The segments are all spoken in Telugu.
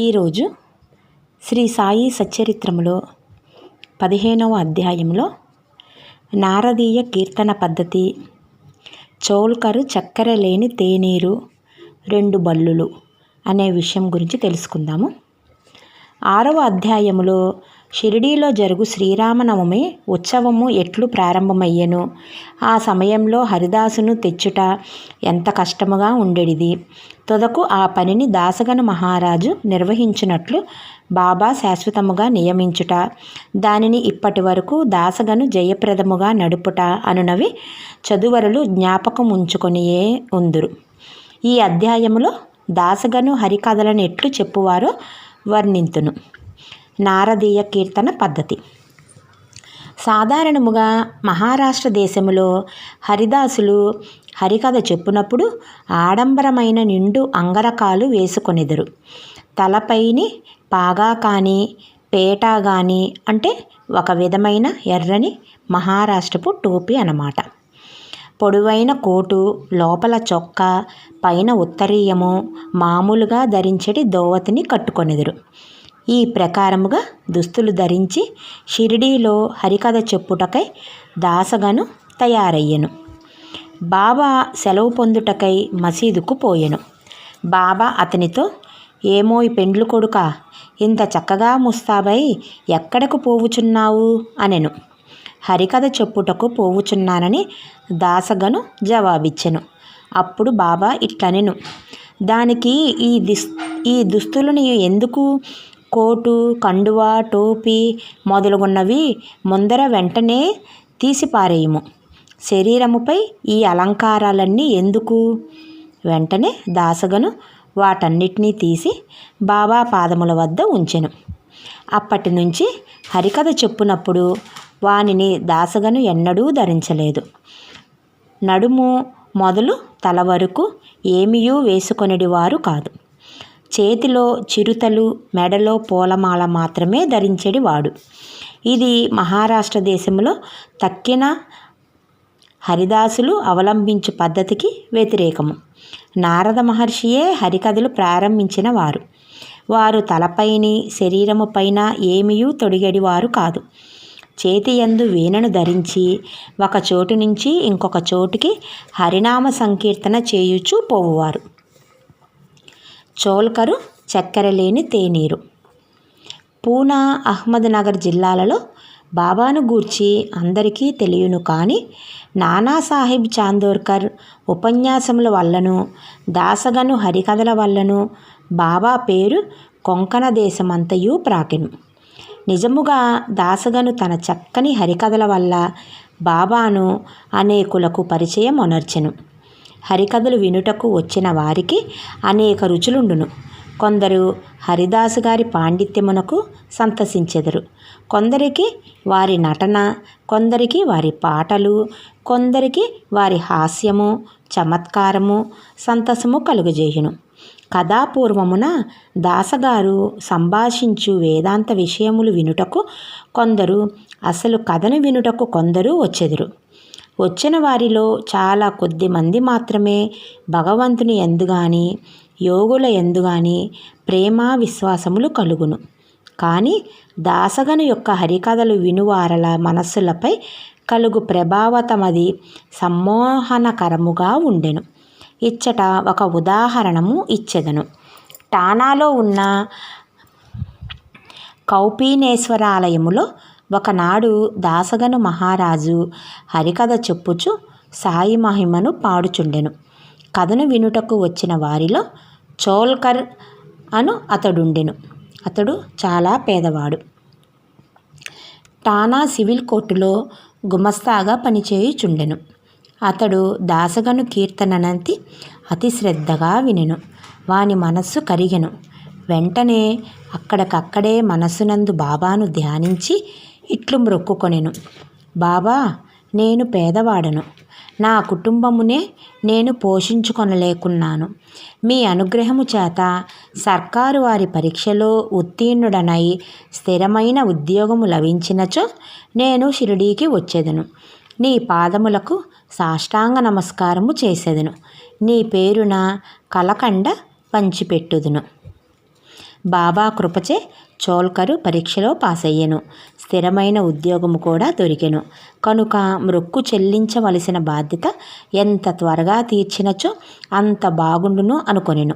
ఈరోజు శ్రీ సాయి సచ్చరిత్రములో పదిహేనవ అధ్యాయంలో నారదీయ కీర్తన పద్ధతి చౌల్కరు చక్కెర లేని తేనీరు రెండు బల్లులు అనే విషయం గురించి తెలుసుకుందాము. ఆరవ అధ్యాయములో షిరిడీలో జరుగు శ్రీరామనవమి ఉత్సవము ఎట్లు ప్రారంభమయ్యెను? ఆ సమయంలో హరిదాసును తెచ్చుట ఎంత కష్టముగా ఉండేది తుదకు ఆ పనిని దాసగన మహారాజు నిర్వహించినట్లు బాబా శాశ్వతముగా నియమించుట దానిని ఇప్పటి వరకు దాసగను జయప్రదముగా నడుపుట అనునవి చదువరులు జ్ఞాపకం ఉంచుకొనియే ఉందురు. ఈ అధ్యాయములో దాసగను హరికథలను ఎట్లు చెప్పువారో వర్ణింతును. నారదీయ కీర్తన పద్ధతి. సాధారణముగా మహారాష్ట్ర దేశములో హరిదాసులు హరికథ చెప్పునప్పుడు ఆడంబరమైన నిండు అంగరకాలు వేసుకొనెదరు. తలపైని పాగా కానీ పేటా కానీ అంటే ఒక విధమైన ఎర్రని మహారాష్ట్రపు టోపీ అన్నమాట. పొడవైన కోటు లోపల చొక్కా పైన ఉత్తరీయము మామూలుగా ధరించడి దోవతిని కట్టుకొనెదరు. ఈ ప్రకారముగా దుస్తులు ధరించి షిరిడీలో హరికథ చెప్పుటకై దాసగను తయారయ్యెను. బాబా సెలవు పొందుటకై మసీదుకు పోయెను. బాబా అతనితో ఏమోయ్ పెండ్లు కొడుక ఇంత చక్కగా ముస్తాబై ఎక్కడకు పోవుచున్నావు? అనెను. హరికథ చెప్పుటకు పోవుచున్నానని దాసగను జవాబిచ్చెను. అప్పుడు బాబా ఇట్లనెను దానికి ఈ దిస్ ఈ దుస్తులను ఎందుకు కోటు కండువా టోపీ మొదలుగున్నవి ముందర వెంటనే తీసిపారేయము. శరీరముపై ఈ అలంకారాలన్నీ ఎందుకు? వెంటనే దాసగను వాటన్నిటినీ తీసి బాబా పాదముల వద్ద ఉంచెను. అప్పటి నుంచి హరికథ చెప్పునప్పుడు వానిని దాసగను ఎన్నడూ ధరించలేదు. నడుము మొదలు తల వరకు ఏమియూ వేసుకొనిడివారు కాదు. చేతిలో చిరుతలు మెడలో పూలమాల మాత్రమే ధరించెడివాడు. ఇది మహారాష్ట్ర దేశంలో తక్కిన హరిదాసులు అవలంబించు పద్ధతికి వ్యతిరేకము. నారద మహర్షియే హరికథలు ప్రారంభించిన వారు. వారు తలపైని శరీరము పైన ఏమియూ తొడిగడివారు కాదు. చేతి యందు వీణను ధరించి ఒక చోటు నుంచి ఇంకొక చోటుకి హరినామ సంకీర్తన చేయుచూ పోవువారు. చోల్కరు చక్కెర లేని తేనీరు. పూనా అహ్మద్నగర్ జిల్లాలలో బాబాను గూర్చి అందరికీ తెలియను కానీ నానాసాహెబ్ చాందోర్కర్ ఉపన్యాసముల వల్లను దాసగను హరికథల వల్లను బాబా పేరు కొంకణ దేశమంతయు ప్రాకెను. నిజముగా దాసగను తన చక్కని హరికథల వల్ల బాబాను అనేకులకు పరిచయం ఒనర్చెను. హరికథలు వినుటకు వచ్చిన వారికి అనేక రుచులుండును. కొందరు హరిదాసు గారి పాండిత్యమునకు సంతసించెదరు. కొందరికి వారి నటన కొందరికి వారి పాటలు కొందరికి వారి హాస్యము చమత్కారము సంతసము కలుగజేయును. కథాపూర్వమున దాసగారు సంభాషించు వేదాంత విషయములు వినుటకు కొందరు అసలు కథను వినుటకు కొందరు వచ్చెదరు. వచ్చిన వారిలో చాలా కొద్ది మంది మాత్రమే భగవంతుని ఎందుగాని యోగుల ఎందుగాని ప్రేమ విశ్వాసములు కలుగును. కానీ దాసగను యొక్క హరికథలు వినువారల మనస్సులపై కలుగు ప్రభావతమది సమ్మోహనకరముగా ఉండెను. ఇచ్చట ఒక ఉదాహరణము ఇచ్చెదను. టానాలో ఉన్న కౌపీనేశ్వరాలయములో ఒకనాడు దాసగను మహారాజు హరికథ చెప్పుచు సాయి మహిమను పాడుచుండెను. కథను వినుటకు వచ్చిన వారిలో చోల్కర్ అను అతడుండెను. అతడు చాలా పేదవాడు. టానా సివిల్ కోర్టులో గుమస్తాగా పనిచేయుచుండెను. అతడు దాసగను కీర్తననంతి అతి శ్రద్ధగా వినెను. వాని మనస్సు కరిగెను. వెంటనే అక్కడికక్కడే మనస్సునందు బాబాను ధ్యానించి ఇట్లు మ్రొక్కుకొనెను బాబా నేను పేదవాడను. నా కుటుంబమునే నేను పోషించుకొనలేకున్నాను. మీ అనుగ్రహము చేత సర్కారు వారి పరీక్షలో ఉత్తీర్ణుడనై స్థిరమైన ఉద్యోగము లభించినచో నేను షిరిడీకి వచ్చేదను. నీ పాదములకు సాష్టాంగ నమస్కారము చేసేదను. నీ పేరున కలకండ పంచిపెట్టుదును. బాబా కృపచే చోల్కరు పరీక్షలో పాస్ అయ్యెను స్థిరమైన ఉద్యోగము కూడా దొరికెను. కనుక మృక్కు చెల్లించవలసిన బాధ్యత ఎంత త్వరగా తీర్చినచో అంత బాగుండును అనుకొనెను.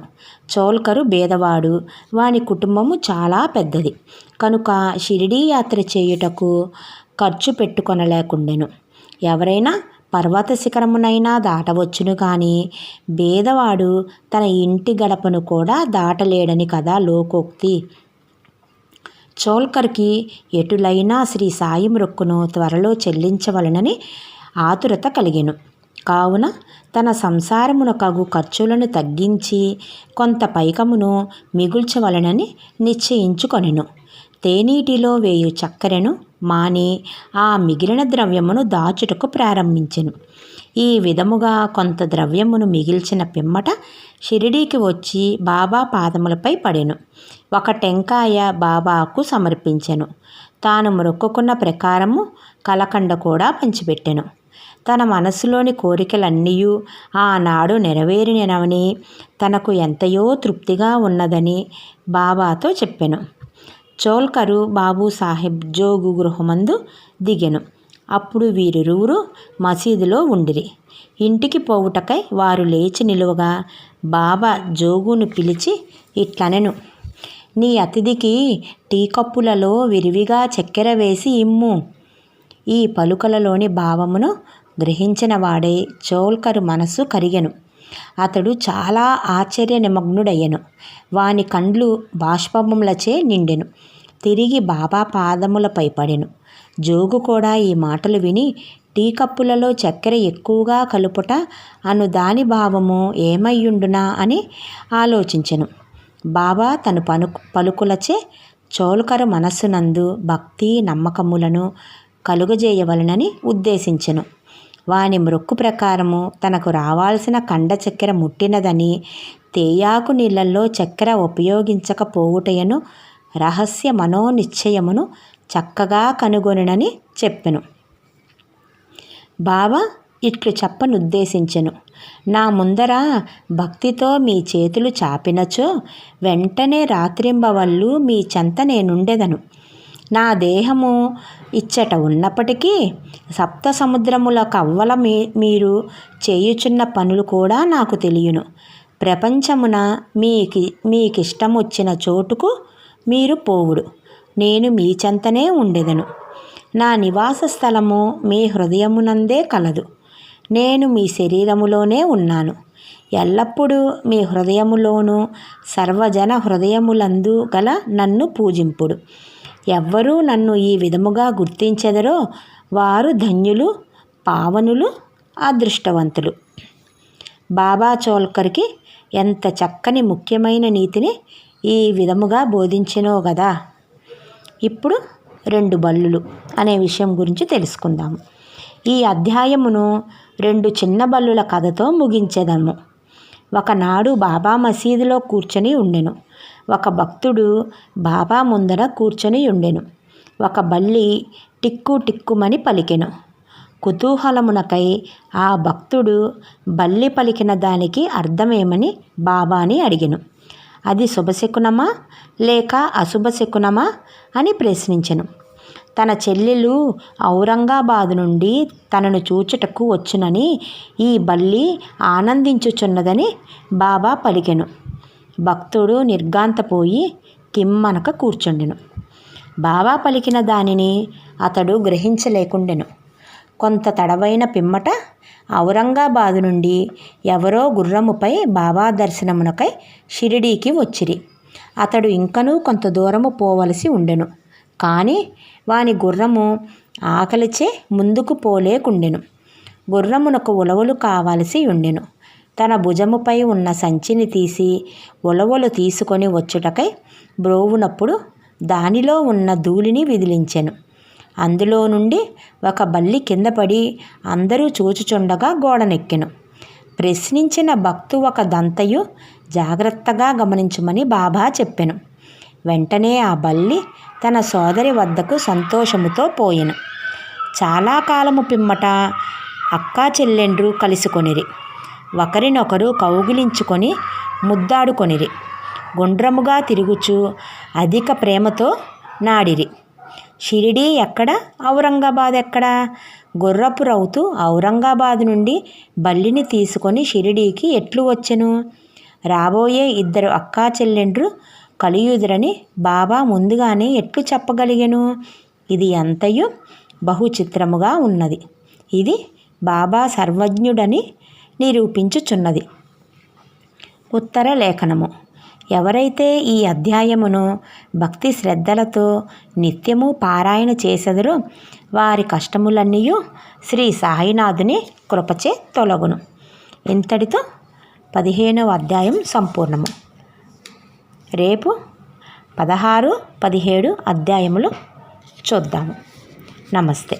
చోల్కరు బేదవాడు. వాని కుటుంబము చాలా పెద్దది. కనుక షిరిడీ యాత్ర చేయుటకు ఖర్చు పెట్టుకొనలేకుండెను. ఎవరైనా పర్వత శిఖరమునైనా దాటవచ్చును కానీ బేదవాడు తన ఇంటి గడపను కూడా దాటలేడని కదా లోకోక్తి. చోల్కర్కి ఎటులైనా శ్రీ సాయి మృక్కును త్వరలో చెల్లించవలనని ఆతురత కలిగెను. కావున తన సంసారమున కగు ఖర్చులను తగ్గించి కొంత పైకమును మిగుల్చవలనని నిశ్చయించుకొనెను. తేనీటిలో వేయు చక్కెరను మాని ఆ మిగిలిన ద్రవ్యమును దాచుటకు ప్రారంభించెను. ఈ విధముగా కొంత ద్రవ్యమును మిగిల్చిన పిమ్మట షిరిడీకి వచ్చి బాబా పాదములపై పడెను. ఒక టెంకాయ బాబాకు సమర్పించెను. తాను మొక్కుకున్న ప్రకారము కలకండ కూడా పంచిపెట్టెను. తన మనసులోని కోరికలన్నీ ఆనాడు నెరవేరినవని తనకు ఎంతయో తృప్తిగా ఉన్నదని బాబాతో చెప్పెను. చోల్కరు బాబు సాహెబ్ జోగు గృహమందు దిగెను. అప్పుడు వీరిరువురు మసీదులో ఉండిరి. ఇంటికి పోవుటకై వారు లేచి నిలువగా బాబా జోగును పిలిచి ఇట్లనెను నీ అతిథికి టీ కప్పులలో విరివిగా చక్కెర వేసి ఇమ్ము. ఈ పలుకలలోని భావమును గ్రహించిన వాడే చోల్కరు మనస్సు కరిగెను. అతడు చాలా ఆశ్చర్య నిమగ్నుడయ్యను వాని కండ్లు బాష్పములచే నిండెను. తిరిగి బాబా పాదములపై పడెను. జోగు కూడా ఈ మాటలు విని టీ కప్పులలో చక్కెర ఎక్కువగా కలుపుట అను దాని భావము ఏమయ్యుండునా అని ఆలోచించెను. బాబా తను పను పలుకులచే చోళకరు మనస్సునందు భక్తి నమ్మకములను కలుగజేయవలనని ఉద్దేశించెను. వాని మృక్కు ప్రకారము తనకు రావాల్సిన కండ చక్కెర ముట్టినదని తేయాకు నీళ్ళల్లో చక్కెర ఉపయోగించకపోవుటయను రహస్య మనోనిశ్చయమును చక్కగా కనుగొనునని చెప్పెను. బాబా ఇట్లు చెప్పనుద్దేశించెను. నా ముందర భక్తితో మీ చేతులు చాపినచో వెంటనే రాత్రింబవళ్ళు మీ చెంత నేనుండెదను. నా దేహము ఇచ్చట ఉన్నప్పటికీ సప్త సముద్రముల కవ్వల మీ మీరు చేయుచున్న పనులు కూడా నాకు తెలియను. ప్రపంచమున మీకి మీకిష్టం వచ్చిన చోటుకు మీరు పోవుడు. నేను మీ చెంతనే ఉండెదను. నా నివాస స్థలము మీ హృదయమునందే కలదు. నేను మీ శరీరములోనే ఉన్నాను. ఎల్లప్పుడూ మీ హృదయములోనూ సర్వజన హృదయములందు గల నన్ను పూజింపుడు. ఎవ్వరూ నన్ను ఈ విధముగా గుర్తించెదరో వారు ధన్యులు పావనులు అదృష్టవంతులు. బాబా చోల్కర్కి ఎంత చక్కని ముఖ్యమైన నీతిని ఈ విధముగా బోధించినో కదా ఇప్పుడు రెండు బల్లులు అనే విషయం గురించి తెలుసుకుందాము ఈ అధ్యాయమును రెండు చిన్న బల్లుల కథతో ముగించేదాము. ఒకనాడు బాబా మసీదులో కూర్చొని ఉండెను. ఒక భక్తుడు బాబా ముందర కూర్చొని ఉండెను. ఒక బల్లి టిక్కు టిక్కుమని పలికెను. కుతూహలమునకై ఆ భక్తుడు బల్లి పలికిన దానికి అర్థమేమని బాబాని అడిగెను. అది శుభశకునమా? లేక అశుభశకునమా? అని ప్రశ్నించెను. తన చెల్లెలు ఔరంగాబాద్ నుండి తనను చూచుటకు వచ్చునని ఈ బల్లి ఆనందించుచున్నదని బాబా పలికెను. భక్తుడు నిర్గాంతపోయి కిమ్మనక కూర్చుండెను. బాబా పలికిన దానిని అతడు గ్రహించలేకుండెను. కొంత తడవైన పిమ్మట ఔరంగాబాదు నుండి ఎవరో గుర్రముపై బాబా దర్శనమునకై షిరిడీకి వచ్చిరి. అతడు ఇంకనూ కొంత దూరము పోవలసి ఉండెను. కానీ వాని గుర్రము ఆకలిచే ముందుకు పోలేకుండెను. గుర్రమునకు ఉలవలు కావలసి ఉండెను. తన భుజముపై ఉన్న సంచిని తీసి ఉలవలు తీసుకొని వచ్చుటకై బ్రోవునప్పుడు దానిలో ఉన్న ధూళిని విదిలించెను. అందులో నుండి ఒక బల్లి కింద పడి అందరూ చూచుచుండగా గోడనెక్కెను. ప్రశ్నించిన భక్తు ఒక దంతయు జాగ్రత్తగా గమనించమని బాబా చెప్పెను. వెంటనే ఆ బల్లి తన సోదరి వద్దకు సంతోషముతో పోయెను. చాలా కాలము పిమ్మట అక్కా చెల్లెండ్రు కలుసుకొనిరి. ఒకరినొకరు కౌగిలించుకొని ముద్దాడుకొనిరి. గుండ్రముగా తిరుగుచు అధిక ప్రేమతో నాడిరి. షిరిడీ ఎక్కడ? ఔరంగాబాద్ ఎక్కడ? గుర్రపు రౌతు ఔరంగాబాద్ నుండి బల్లిని తీసుకొని షిరిడీకి ఎట్లు వచ్చెను? రాబోయే ఇద్దరు అక్కా చెల్లెండ్రు కలియుదురని బాబా ముందుగానే ఎట్లు చెప్పగలిగెను? ఇది ఎంతయు బహు చిత్రముగా ఉన్నది. ఇది బాబా సర్వజ్ఞుడని నిరూపించుచున్నది. ఉత్తర లేఖనము. ఎవరైతే ఈ అధ్యాయమును భక్తి శ్రద్ధలతో నిత్యము పారాయణ చేసెదరో వారి కష్టములన్నీ శ్రీ సాయినాథుని కృపచే తొలగును. ఇంతటితో పదిహేనవ అధ్యాయం సంపూర్ణము. రేపు పదహారు పదిహేడు అధ్యాయములు చూద్దాము. నమస్తే.